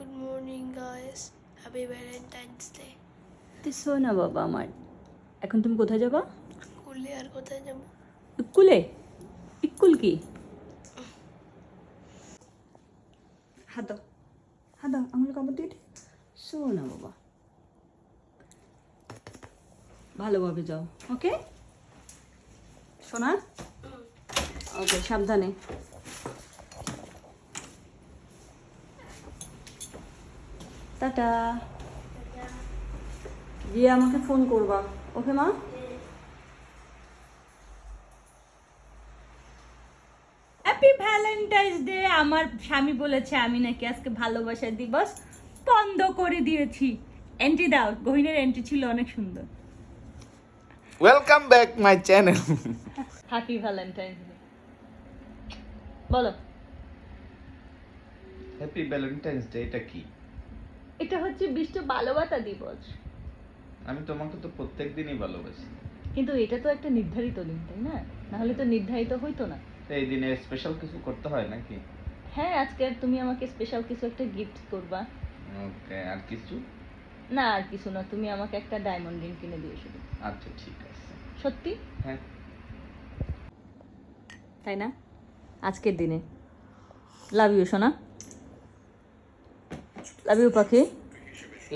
Good morning, guys. Happy Valentine's Day. তুই শো না বাবা আমার। এখন তুমি কোথায় যাবা? কুলে আর কোথায় যাব? ইক্কুলে ইক্কুল কি? হাত দাও। হাত দাও আঙুলে কাপড় দিয়ে শো না বাবা। ভালোভাবে যাও ওকে? শোনা ওকে সাবধানে। টাটা। গিয়ে আমাকে ফোন করবা। ওকে মা? হ্যাপি ভ্যালেন্টাইন্স ডে আমার স্বামী বলেছে আমি নাকি আজকে ভালোবাসা দিবস বন্ধ করে দিয়েছি। এন্ট্রি দাও গহিনের এন্ট্রি ছিল অনেক সুন্দর। Welcome back my channel happy Valentine's day বলো। হ্যাপি ভ্যালেন্টাইন্স ডে এটা কি? এটা হচ্ছে বিশ্ব ভালোবাসা দিবস। আমি তোমাকে তো প্রত্যেক দিনই ভালোবাসি। কিন্তু এটা তো একটা নির্ধারিত দিন তাই না? নাহলে তো নির্ধারিত হইতো না। এই দিনে স্পেশাল কিছু করতে হয় নাকি? হ্যাঁ আজকে তুমি আমাকে স্পেশাল কিছু একটা গিফট করবা। ওকে আর কিছু? না আর কিছু না তুমি আমাকে একটা ডায়মন্ড রিং কিনে দিও শুধু আচ্ছা ঠিক আছে। সত্যি? হ্যাঁ। তাই না? আজকের দিনে। লাভ ইউ সোনা। লাভ ইউ পাখি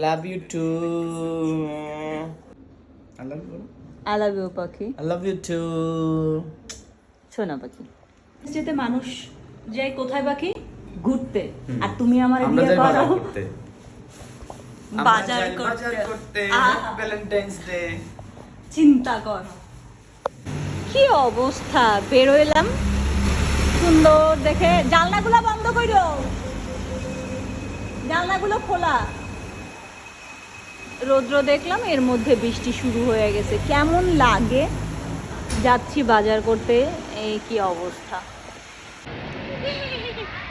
love you too I love you I love you পাখি আই লাভ ইউ টু সোনা পাখি যেতে মানুষ যায় কোথায় পাখি ঘুরতে। আর তুমি আমার বিয়ে করো করতে। বাজার করতে। ভ্যালেন্টাইন্স ডে চিন্তা কর। কি অবস্থা? বেরোইলাম। সুন্দর দেখে জানলাগুলো বন্ধ করো জানলাগুলো খোলা। রৌদ্র দেখলাম, এর মধ্যে বৃষ্টি শুরু হয়ে গেছে। কেমন লাগে? যাচ্ছি বাজার করতে, এই কি অবস্থা?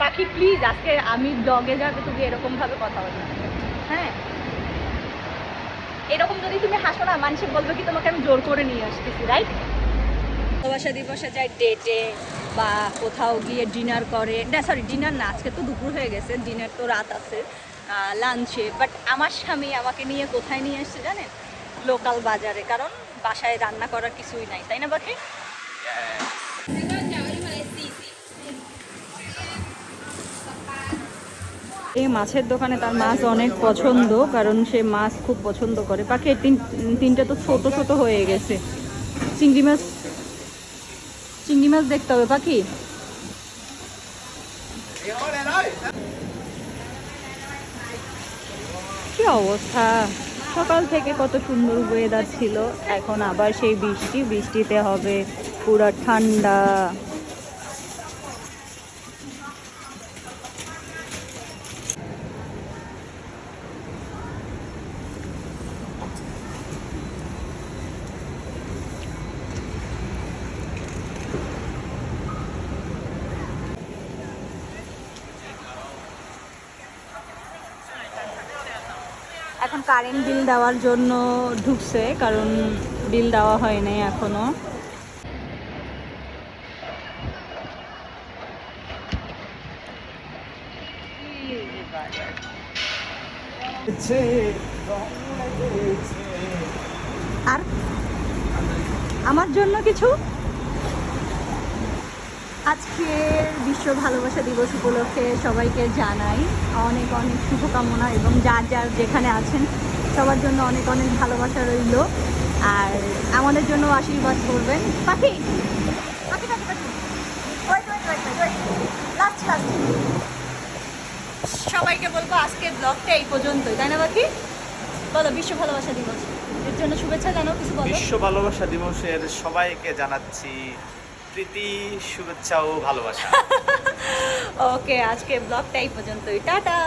পাখি প্লিজ আজকে আমি ডগে যাবে তুমি এরকম ভাবে কথা বলবে হ্যাঁ? এরকম যদি তুমি হাসো না, মানুষ বলবে কি তোমাকে আমি জোর করে নিয়ে আসতেছি রাইট ভালোবাসা দিবসে যায় ডেটে বা কোথাও গিয়ে ডিনার করে। না সরি ডিনার না, আজকে তো দুপুর হয়ে গেছে ডিনার তো রাত আছে। লাঞ্চে। বাট আমার স্বামী আমাকে নিয়ে কোথায় নিয়ে এসছে জানেন? লোকাল বাজারে, কারণ বাসায় রান্না করার কিছুই নাই, তাই না, বাকি? এই মাছের দোকানে তার মাছ অনেক পছন্দ, কারণ সে মাছ খুব পছন্দ করে। পাখি তিন তিনটা তো ছোট ছোট হয়ে গেছে। চিংড়ি মাছ চিংড়ি মাছ দেখতে হবে পাখি অবস্থা? সকাল থেকে কত সুন্দর ওয়েদার ছিল, এখন আবার সেই বৃষ্টি, বৃষ্টিতে হবে পুরা ঠান্ডা। এখন কারেন্ট বিল দেওয়ার জন্য ঢুকছে, কারণ বিল দেওয়া হয় নাই এখনও। আর? আমার জন্য কিছু? আজকের বিশ্ব ভালোবাসা দিবস উপলক্ষে সবাইকে জানাই অনেক অনেক শুভকামনা এবং যার যার যেখানে আছেন, সবার জন্য অনেক অনেক ভালোবাসা রইল। আর আমাদের জন্য আশীর্বাদ করবেন। পাখি. সবাইকে বলব আজকের ব্লগটা এই পর্যন্তই, তাই না পাখি? বলো, বিশ্ব ভালোবাসা দিবস। এর জন্য শুভেচ্ছা জানাও, কিছু বলো। বিশ্ব ভালোবাসা দিবসের সবাইকে জানাচ্ছি প্রীতি শুভেচ্ছা ও ভালোবাসা। ওকে আজকে ব্লগটা এই পর্যন্তই। টাটা!